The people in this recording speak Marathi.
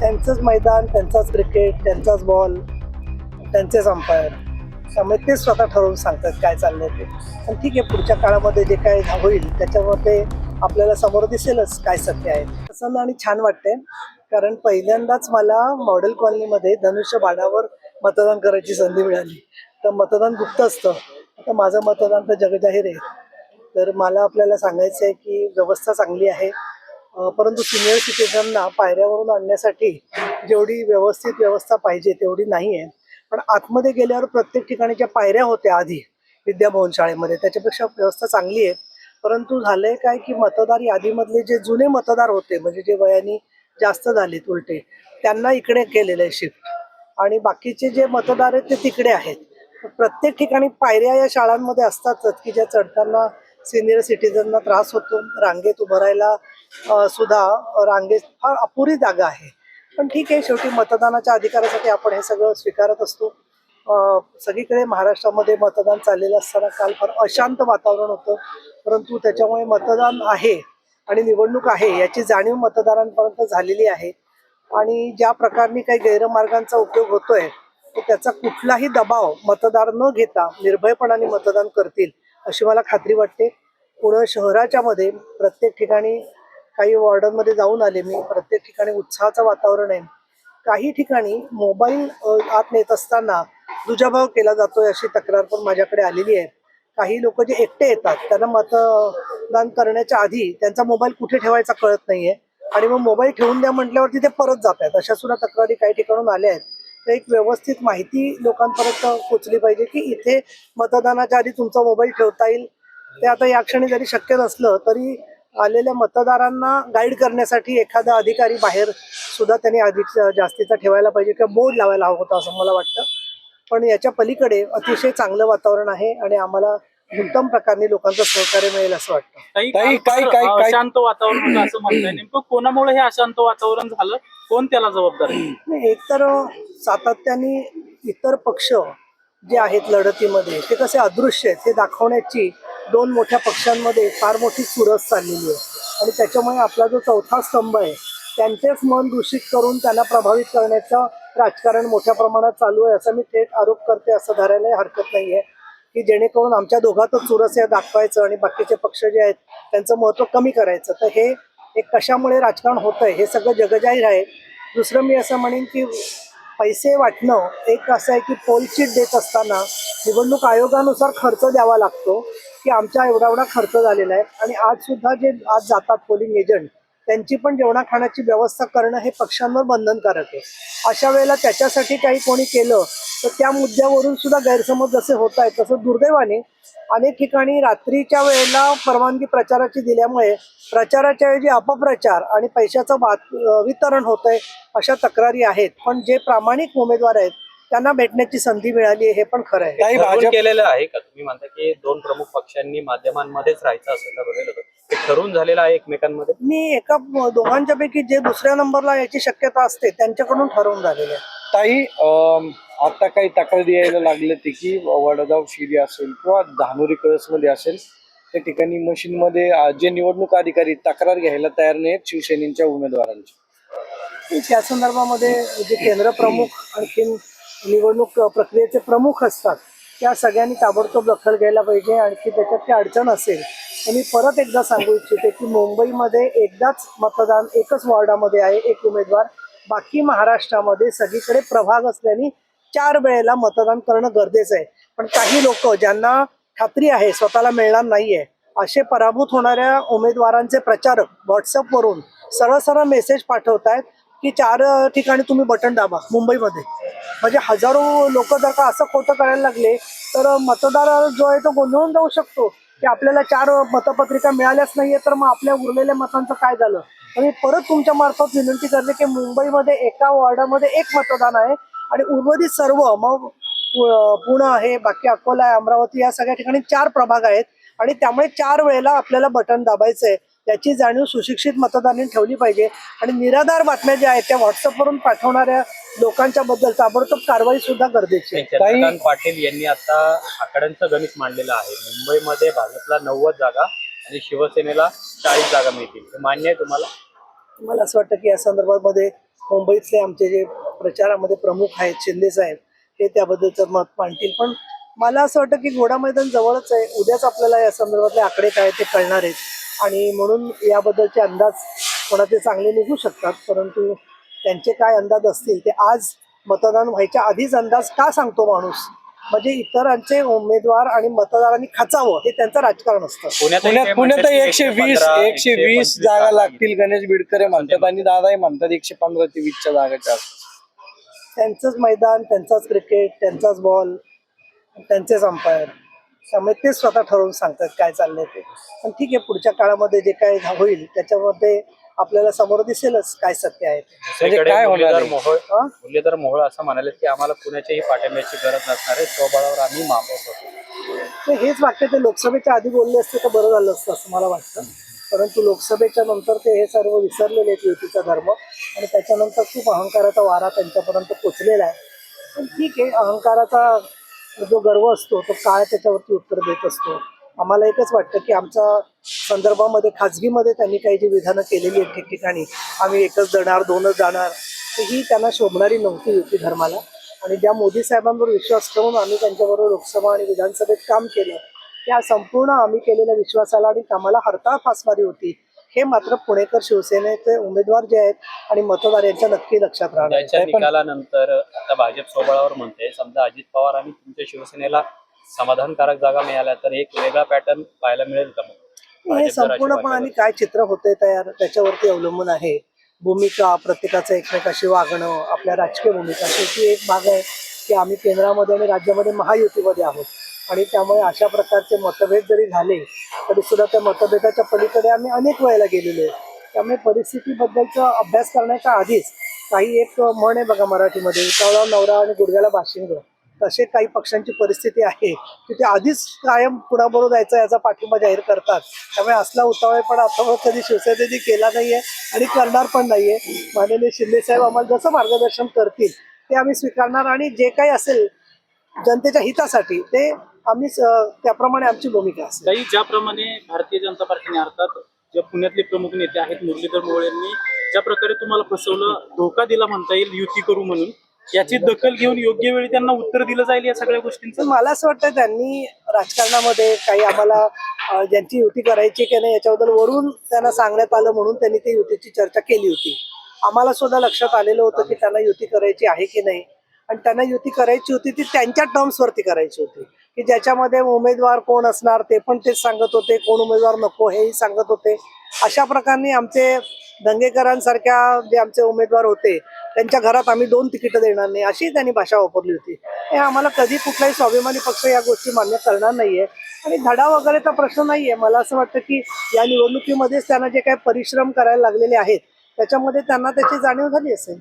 त्यांचंच मैदान त्यांचाच क्रिकेट त्यांचाच बॉल त्यांचेच अंपायर त्यामुळे ते स्वतः ठरवून सांगतात काय चाललंय ते. पण ठीक आहे पुढच्या काळामध्ये जे काय होईल त्याच्यामध्ये आपल्याला समोर दिसेलच काय सत्य आहे. प्रसन्न आणि छान वाटते कारण पहिल्यांदाच मला मॉडेल कॉलनीमध्ये धनुष्य बाणावर मतदान करायची संधी मिळाली. तर मतदान गुप्त असतं. आता माझं मतदान तर जगजाहीर आहे. तर मला आपल्याला सांगायचं आहे की व्यवस्था चांगली आहे. परंतु सिनियर सिटीजनना पायऱ्यावरून आणण्यासाठी जेवढी व्यवस्थित व्यवस्था पाहिजे तेवढी नाही आहे पण आतमध्ये गेल्यावर प्रत्येक ठिकाणी ज्या पायऱ्या होत्या आधी विद्याभवन शाळेमध्ये त्याच्यापेक्षा व्यवस्था चांगली आहे परंतु झालंय काय की मतदार यादीमधले जे जुने मतदार होते म्हणजे जे वयाने जास्त झालेत उलटे त्यांना इकडे केलेलं आहे शिफ्ट आणि बाकीचे जे मतदार आहेत ते तिकडे आहेत. प्रत्येक ठिकाणी पायऱ्या या शाळांमध्ये असतातच की ज्या चढताना सिनियर सिटीजनना त्रास होतो. रांगेत उभं राहायला सुद्धा रांगेत फार अपुरी जागा आहे. पण ठीक आहे शेवटी मतदानाच्या अधिकारासाठी आपण हे सगळं स्वीकारत असतो. सगळीकडे महाराष्ट्रामध्ये मतदान चाललेलं असताना काल फार अशांत वातावरण होतं. परंतु त्याच्यामुळे मतदान आहे आणि निवडणूक आहे याची जाणीव मतदारांपर्यंत झालेली आहे. आणि ज्या प्रकारने काही गैरमार्गांचा उपयोग होतोय तर त्याचा कुठलाही दबाव मतदार न घेता निर्भयपणाने मतदान करतील. अशी मला खात्री वाटते. पुणे शहराच्या मध्ये प्रत्येक ठिकाणी काही वॉर्डांमध्ये जाऊन आले मी. प्रत्येक ठिकाणी उत्साहाचं वातावरण आहे. काही ठिकाणी मोबाईल आत नेत असताना दुजाभाव केला जातोय अशी तक्रार पण माझ्याकडे आलेली आहे. काही लोक जे एकटे येतात त्यांना मतदान करण्याच्या आधी त्यांचा मोबाईल कुठे ठेवायचा कळत नाहीये. आणि मग मोबाईल ठेवून द्या म्हटल्यावर तिथे परत जात आहेत. अशा सुद्धा तक्रारी काही ठिकाणून आल्या आहेत. एक व्यवस्थित माहिती लोकांपर्यंत पोचली पाहिजे की इथे मतदानाच्या आधी तुमचा मोबाईल ठेवता येईल. ते आता या क्षणी जरी शक्य नसलं तरी आलेल्या मतदारांना गाईड करण्यासाठी एखादा अधिकारी बाहेर सुद्धा त्यांनी अधिक जास्तीचा ठेवायला पाहिजे किंवा बोर्ड लावायला हवं होतं असं मला वाटतं. पण याच्या पलीकडे अतिशय चांगलं वातावरण आहे आणि आम्हाला उत्तम प्रकारे लोकांचं सहकार्य मिळेल असं वाटतं. अशांत वातावरण होतं असं म्हणताय. नेमकं कोणामुळे हे अशांत वातावरण झालं? कोण त्याला जबाबदार आहे? नाही एकतर सातत्याने इतर पक्ष जे आहेत लढतीमध्ये ते कसे अदृश्य आहेत हे दाखवण्याची दोन मोठ्या पक्षांमध्ये फार मोठी चुरस चाललेली आहे. आणि त्याच्यामुळे आपला जो चौथा स्तंभ आहे त्यांचेच मन दूषित करून त्यांना प्रभावित करण्याचं राजकारण मोठ्या प्रमाणात चालू आहे असं मी थेट आरोप करते असं धरायलाही हरकत नाही आहे की जेणेकरून आमच्या दोघातच चुरस हे दाखवायचं आणि बाकीचे पक्ष जे आहेत त्यांचं महत्त्व कमी करायचं. तर हे एक कशामुळे राजकारण होत आहे हे सगळं जगजाहीर आहे. दुसरं मी असं म्हणेन की पैसे वाटणं एक असं आहे की पोलचीट देत असताना निवडणूक आयोगानुसार खर्च द्यावा लागतो की आमच्या एवढा एवढा खर्च झालेला आहे. आणि आज सुद्धा जे आज जातात पोलिंग एजंट त्यांची पण जेवणा खाण्याची व्यवस्था करणं हे पक्षांवर बंधनकारक आहे. अशा वेळेला त्याच्यासाठी काही कोणी केलं तर त्या मुद्द्यावरून सुद्धा गैरसमज जसे होत आहेत तसं दुर्दैवाने अनेक ठिकाणी रात्रीच्या वेळेला परवानगी प्रचाराची दिल्यामुळे प्रचाराच्या ऐवजी अपप्रचार आणि पैशाचं वात वितरण होत आहे अशा तक्रारी आहेत. पण जे प्रामाणिक उमेदवार आहेत त्यांना भेटण्याची संधी मिळाली हे पण खरं आहे. काही केलेलं आहे का? तुम्ही म्हणता की दोन प्रमुख पक्षांनी माध्यमांमध्येच राहायचं असं ठरवलेलं होतं. ते ठरवून झालेलं आहे एकमेकांमध्ये? मी एका दोघांच्या पैकी जे दुसऱ्या नंबरला याची शक्यता असते त्यांच्याकडून ठरवून झालेलं आहे. ताई अं, आता काही तक्रारी यायला लागले ते की वडगाव शिरी असेल किंवा धानोरी कळसमध्ये असेल त्या ठिकाणी मशीनमध्ये अं, जे निवडणूक अधिकारी तक्रार घ्यायला तयार नाहीत शिवसेनेच्या उमेदवारांची. की त्या संदर्भामध्ये जे केंद्र प्रमुख आणखीन निवडणूक प्रक्रियेचे प्रमुख असतात त्या सगळ्यांनी ताबडतोब दखल घ्यायला पाहिजे. आणखी त्याच्यात काही अडचण असेल मी परत एकदा सांगू इच्छिते की मुंबईमध्ये एकदाच मतदान एकच वॉर्डामध्ये आहे एक उमेदवार. बाकी महाराष्ट्रामध्ये सगळीकडे प्रभाग असल्याने चार वेळेला मतदान करणं गरजेचं आहे. पण काही लोक ज्यांना खात्री आहे स्वतःला मिळणार नाहीये असे पराभूत होणाऱ्या उमेदवारांचे प्रचारक व्हॉट्सअपवरून सरळ सरळ मेसेज पाठवत आहेत की चार ठिकाणी तुम्ही बटन दाबा मुंबईमध्ये. म्हणजे हजारो लोक जर का असं खोटं करायला लागले तर मतदार जो आहे तो गोंधळून जाऊ शकतो. की आपल्याला चार मतपत्रिका मिळाल्याच नाहीये तर मग आपल्या उरलेल्या मतांचं काय झालं? आणि परत तुमच्या मार्फत विनंती करते की मुंबईमध्ये एका वॉर्डामध्ये एक मतदान आहे आणि उर्वरित सर्व मग पुणे आहे बाकी अकोला आहे अमरावती या सगळ्या ठिकाणी चार प्रभाग आहेत आणि त्यामुळे चार वेळेला आपल्याला बटन दाबायचं आहे याची जाणीव सुशिक्षित मतदारांनी ठेवली पाहिजे. आणि निराधार बातम्या ज्या आहेत त्या व्हॉट्सअपवरून पाठवणाऱ्या लोकांच्या बद्दल ताबडतोब कारवाई सुद्धा गरजेची आहे. पाटील यांनी आता आकड्यांचं गणित मांडलेलं आहे. मुंबईमध्ये भाजपला नव्वद जागा आणि शिवसेनेला चाळीस जागा मिळतील. हे मान्य आहे तुम्हाला? मला असं वाटतं की या संदर्भामध्ये मुंबईतले आमचे जे प्रचारामध्ये प्रमुख आहेत शिंदे साहेब ते त्याबद्दलचं मत मांडतील. पण मला असं वाटतं की घोडा मैदान जवळच आहे. उद्याच आपल्याला या संदर्भातले आकडे काय ते कळणार आहेत. आणि म्हणून याबद्दलचे अंदाज कोणाचे चांगले निघू शकतात परंतु त्यांचे काय अंदाज असतील ते आज मतदान व्हायच्या आधीच अंदाज का सांगतो माणूस? म्हणजे इतरांचे उमेदवार आणि मतदारांनी खचावं हे त्यांचं राजकारण असतं. पुण्यात पुण्यात एकशे वीस एकशे वीस जागा लागतील गणेश बिडकरे म्हणतात आणि दादाही म्हणतात एकशे पंधरा ते वीसच्या जागाच्या. त्यांचंच मैदान त्यांचाच क्रिकेट त्यांचाच बॉल त्यांचेच अंपायर त्यामुळे ते स्वतः ठरवून सांगतात काय चाललंय ते पण ठीक आहे पुढच्या काळामध्ये जे काय होईल त्याच्यामध्ये आपल्याला समोर दिसेलच काय सत्य आहे ते. दुसरीकडे काय होणार मुरलीधर आहे? मोहोळ हा? मुरलीधर मोहोळ असं म्हणाले की आम्हाला कुणाच्याही पाठिंब्याची गरज नसणार आहे स्वबळावर आम्ही माफक होतो तर हेच वाक्य ते लोकसभेच्या आधी बोलले असते तर बरं झालं असतं असं मला वाटतं परंतु लोकसभेच्या नंतर ते हे सर्व विसरलेले आहेत युतीचा धर्म आणि त्याच्यानंतर खूप अहंकाराचा वारा त्यांच्यापर्यंत पोचलेला आहे पण ठीक आहे अहंकाराचा जो गर्व असतो तो काळ त्याच्यावरती उत्तर देत असतो? आम्हाला एकच वाटतं की आमच्या संदर्भामध्ये खाजगीमध्ये त्यांनी काही जी विधानं केलेली आहेत ठिकठिकाणी आम्ही एकच जाणार दोनच जाणार तर ही त्यांना शोभणारी नव्हती युती धर्माला. आणि ज्या मोदी साहेबांवर विश्वास ठेवून आम्ही त्यांच्याबरोबर लोकसभा आणि विधानसभेत काम केलं त्या संपूर्ण आम्ही केलेल्या विश्वासाला आणि कामाला हरताळ फासणारी होती. हे मात्र पुणेकर शिवसेनेचे उमेदवार जे आहेत आणि मतदार यांच्या नक्की लक्षात राहणार. निकालानंतर आता भाजप स्वबळावर म्हणते समजा अजित पवार आणि तुमच्या शिवसेनेला समाधानकारक जागा मिळाल्या तर एक वेगळा पॅटर्न पाहायला मिळेल का हे संपूर्णपणे वाटत काय चित्र होते तयार? त्याच्यावरती अवलंबून आहे. भूमिका प्रत्येकाचं एकमेकाशी वागणं आपल्या राजकीय भूमिका शेवटी एक भाग आहे की आम्ही केंद्रामध्ये आणि राज्यामध्ये महायुतीमध्ये आहोत. आणि त्यामुळे अशा प्रकारचे मतभेद जरी झाले तरी सुद्धा त्या मतभेदाच्या पलीकडे आम्ही अनेक वेळेला गेलेलो आहे. त्यामुळे परिस्थितीबद्दलचा अभ्यास करण्याच्या आधीच काही एक म्हण आहे बघा मराठीमध्ये उतावळा नवरा आणि गुडघ्याला बाशिंग तसे काही पक्षांची परिस्थिती आहे की ते आधीच कायम कुणाबरोबर जायचं याचा पाठिंबा जाहीर करतात. त्यामुळे असला उतावळेपणा आतावर कधी शिवसेनेने केला नाहीये आणि करणार पण नाहीये. माननीय शिंदे साहेब आम्हाला जसं मार्गदर्शन करतील ते आम्ही स्वीकारणार आणि जे काही असेल जनतेच्या हितासाठी ते आम्ही त्याप्रमाणे आमची भूमिका असेल. काही ज्याप्रमाणे भारतीय जनता पार्टीने अर्थात जे पुण्यातले प्रमुख नेते आहेत मुरलीधर मोहोळ यांनी ज्या प्रकारे तुम्हाला फसवलं धोका दिला म्हणता येईल युती करू म्हणून याची दखल घेऊन योग्य वेळी त्यांना उत्तर दिलं जाईल या सगळ्या गोष्टींचं? मला असं वाटतं त्यांनी राजकारणामध्ये काही आम्हाला ज्यांची युती करायची की नाही याच्याबद्दल वरून त्यांना सांगण्यात आलं म्हणून त्यांनी ती युतीची चर्चा केली होती. आम्हाला सुद्धा लक्षात आलेलं होतं की त्यांना युती करायची आहे की नाही. आणि त्यांना युती करायची होती ती त्यांच्या टर्म्सवरती करायची होती. की ज्याच्यामध्ये उमेदवार कोण असणार ते पण तेच सांगत होते कोण उमेदवार नको हेही सांगत होते. अशा प्रकारे आमचे दंगेकरांसारख्या जे आमचे उमेदवार होते त्यांच्या घरात आम्ही दोन तिकीटं देणार नाही अशी त्यांनी भाषा वापरली होती. हे आम्हाला कधी कुठलाही स्वाभिमानी पक्ष या गोष्टी मान्य करणार नाहीये. आणि धडा वगैरेचा प्रश्न नाहीये. मला असं वाटतं की या निवडणुकीमध्येच त्यांना जे काही परिश्रम करायला लागलेले आहेत त्याच्यामध्ये त्यांना त्याची जाणीव झाली असेल.